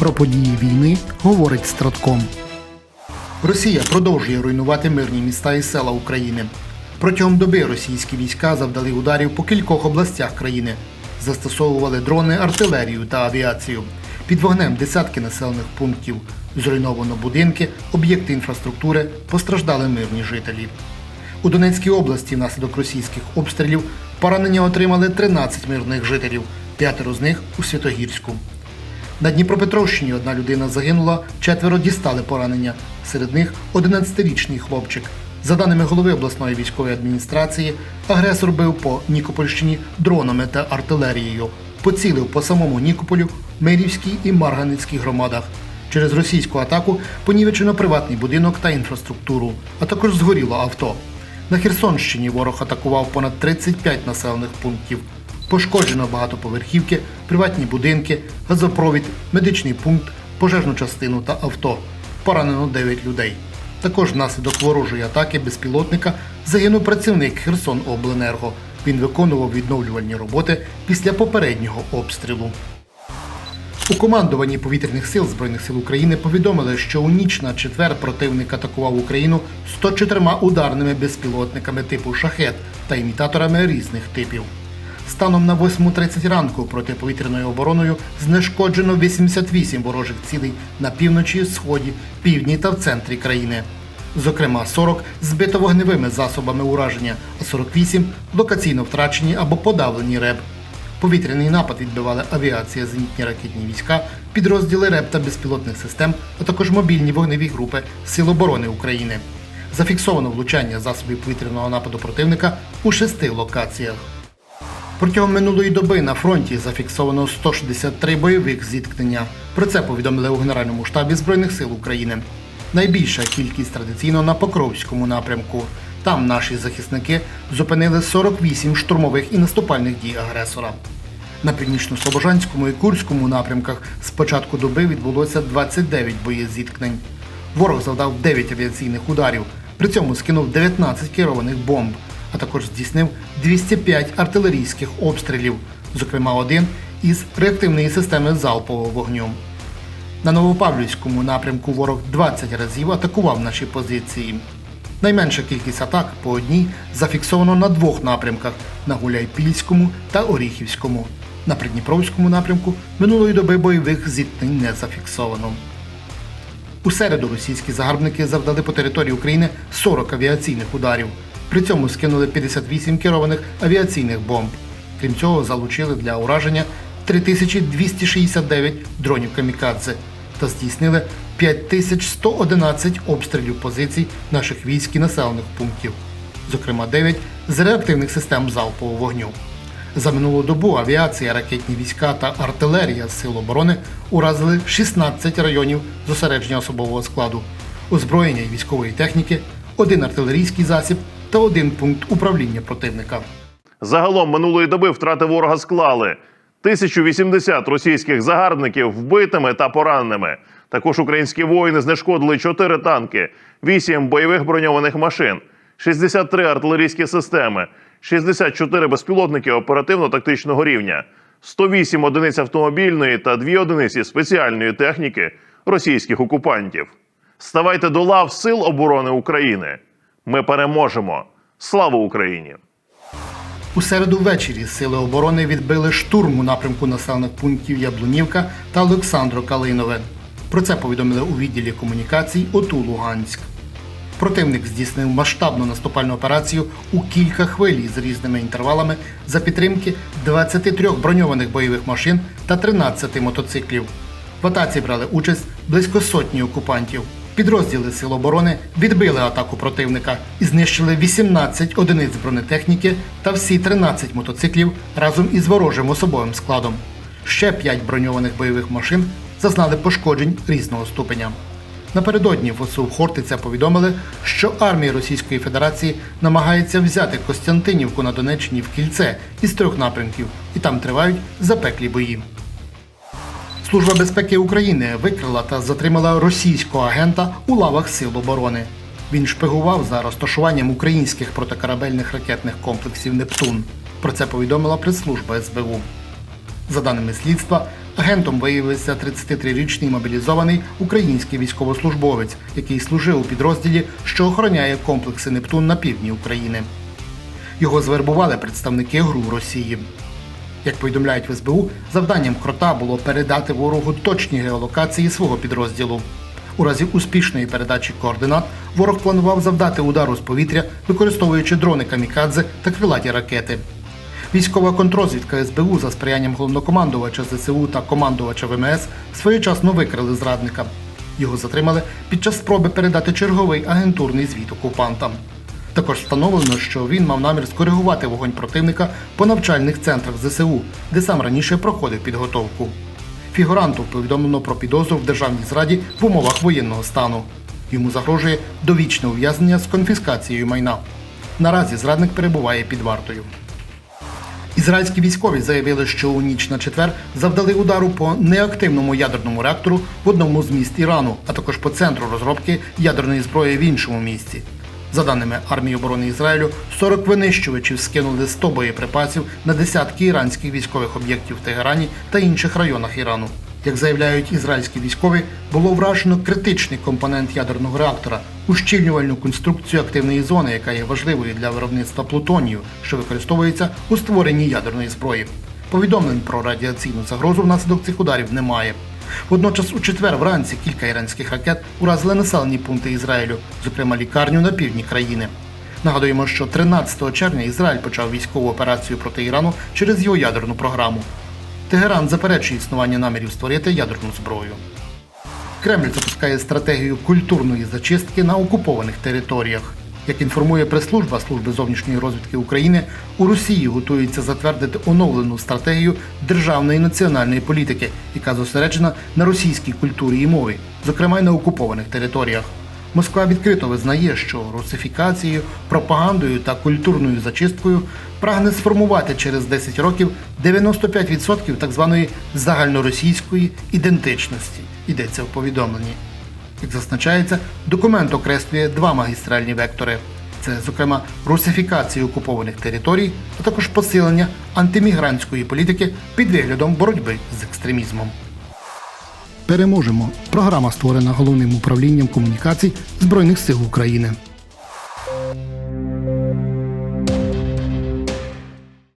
Про події війни говорить Стратком. Росія продовжує руйнувати мирні міста і села України. Протягом доби російські війська завдали ударів по кількох областях країни, застосовували дрони, артилерію та авіацію. Під вогнем десятки населених пунктів. Зруйновано будинки, об'єкти інфраструктури, постраждали мирні жителі. У Донецькій області внаслідок російських обстрілів поранення отримали 13 мирних жителів, п'ятеро з них у Святогірську. На Дніпропетровщині одна людина загинула, четверо дістали поранення. Серед них 11-річний хлопчик. За даними голови обласної військової адміністрації, агресор бив по Нікопольщині дронами та артилерією. Поцілив по самому Нікополю, Мирівській і Марганецькій громадах. Через російську атаку понівечено приватний будинок та інфраструктуру, а також згоріло авто. На Херсонщині ворог атакував понад 35 населених пунктів. Пошкоджено багатоповерхівки, приватні будинки, газопровід, медичний пункт, пожежну частину та авто. Поранено 9 людей. Також внаслідок ворожої атаки безпілотника загинув працівник Херсонобленерго. Він виконував відновлювальні роботи після попереднього обстрілу. У командуванні повітряних сил Збройних сил України повідомили, що у ніч на четвер противник атакував Україну 104 ударними безпілотниками типу шахет та імітаторами різних типів. Станом на 8.30 ранку протиповітряною обороною знешкоджено 88 ворожих цілей на півночі, сході, півдні та в центрі країни. Зокрема, 40 збито вогневими засобами ураження, а 48 локаційно втрачені або подавлені РЕБ. Повітряний напад відбивали авіація, зенітні ракетні війська, підрозділи РЕБ та безпілотних систем, а також мобільні вогневі групи Сил оборони України. Зафіксовано влучання засобів повітряного нападу противника у шести локаціях. Протягом минулої доби на фронті зафіксовано 163 бойових зіткнення. Про це повідомили у Генеральному штабі Збройних сил України. Найбільша кількість традиційно на Покровському напрямку. Там наші захисники зупинили 48 штурмових і наступальних дій агресора. На північно-слобожанському і Курському напрямках з початку доби відбулося 29 боєзіткнень. Ворог завдав 9 авіаційних ударів, при цьому скинув 19 керованих бомб, а також здійснив 205 артилерійських обстрілів, зокрема один із реактивної системи залпового вогню. На Новопавлівському напрямку ворог 20 разів атакував наші позиції. Найменша кількість атак по одній зафіксовано на двох напрямках на Гуляйпільському та Оріхівському. На Придніпровському напрямку минулої доби бойових зіткнень не зафіксовано. У середу російські загарбники завдали по території України 40 авіаційних ударів. При цьому скинули 58 керованих авіаційних бомб. Крім цього, залучили для ураження 3269 дронів камікадзе та здійснили 5111 обстрілів позицій наших військ і населених пунктів, зокрема 9 з реактивних систем залпового вогню. За минулу добу авіація, ракетні війська та артилерія Сил оборони уразили 16 районів зосередження особового складу, озброєння і військової техніки, один артилерійський засіб та один пункт управління противника. Загалом минулої доби втрати ворога склали 1080 російських загарбників вбитими та пораненими. Також українські воїни знешкодили 4 танки, 8 бойових броньованих машин, 63 артилерійські системи, 64 безпілотники оперативно-тактичного рівня, 108 одиниць автомобільної та 2 одиниці спеціальної техніки російських окупантів. Ставайте до лав Сил оборони України. Ми переможемо. Слава Україні! У середу ввечері сили оборони відбили штурм у напрямку населених пунктів Яблунівка та Олександро Калинове. Про це повідомили у відділі комунікацій ОТУ Луганськ. Противник здійснив масштабну наступальну операцію у кілька хвилі з різними інтервалами за підтримки 23 броньованих бойових машин та 13 мотоциклів. В атаці брали участь близько сотні окупантів. Підрозділи Сил оборони відбили атаку противника і знищили 18 одиниць бронетехніки та всі 13 мотоциклів разом із ворожим особовим складом. Ще 5 броньованих бойових машин зазнали пошкоджень різного ступеня. Напередодні в Хортиця повідомили, що армія Російської Федерації намагається взяти Костянтинівку на Донеччині в кільце із трьох напрямків, і там тривають запеклі бої. Служба безпеки України викрила та затримала російського агента у лавах Сил оборони. Він шпигував за розташуванням українських протикорабельних ракетних комплексів Нептун. Про це повідомила прес-служба СБУ. За даними слідства, Агентом виявився 33-річний мобілізований український військовослужбовець, який служив у підрозділі, що охороняє комплекси Нептун на півдні України. Його звербували представники ГРУ Росії. Як повідомляють в СБУ, завданням крота було передати ворогу точні геолокації свого підрозділу. У разі успішної передачі координат ворог планував завдати удару з повітря, використовуючи дрони камікадзе та крилаті ракети. Військова контрозвідка СБУ за сприянням головнокомандувача ЗСУ та командувача ВМС своєчасно викрили зрадника. Його затримали під час спроби передати черговий агентурний звіт окупантам. Також встановлено, що він мав намір скоригувати вогонь противника по навчальних центрах ЗСУ, де сам раніше проходив підготовку. Фігуранту повідомлено про підозру в державній зраді в умовах воєнного стану. Йому загрожує довічне ув'язнення з конфіскацією майна. Наразі зрадник перебуває під вартою. Ізраїльські військові заявили, що у ніч на четвер завдали удару по неактивному ядерному реактору в одному з міст Ірану, а також по центру розробки ядерної зброї в іншому місті. За даними армії оборони Ізраїлю, 40 винищувачів скинули 100 боєприпасів на десятки іранських військових об'єктів в Тегерані та інших районах Ірану. Як заявляють ізраїльські військові, було вражено критичний компонент ядерного реактора ущільнювальну конструкцію активної зони, яка є важливою для виробництва плутонію, що використовується у створенні ядерної зброї. Повідомлень про радіаційну загрозу внаслідок цих ударів немає. Водночас у четвер вранці кілька іранських ракет уразили населені пункти Ізраїлю, зокрема лікарню на півдні країни. Нагадуємо, що 13 червня Ізраїль почав військову операцію проти Ірану через його ядерну програму. Тегеран заперечує існування намірів створити ядерну зброю. Кремль запускає стратегію культурної зачистки на окупованих територіях. Як інформує прес-служба Служби зовнішньої розвідки України, у Росії готується затвердити оновлену стратегію державної національної політики, яка зосереджена на російській культурі і мові, зокрема й на окупованих територіях. Москва відкрито визнає, що русифікацією, пропагандою та культурною зачисткою прагне сформувати через 10 років 95% так званої загальноросійської ідентичності. Йдеться в повідомленні. Як зазначається, документ окреслює два магістральні вектори. Це, зокрема, русифікація окупованих територій, а також посилення антимігрантської політики під виглядом боротьби з екстремізмом. Переможемо. Програма створена головним управлінням комунікацій Збройних сил України.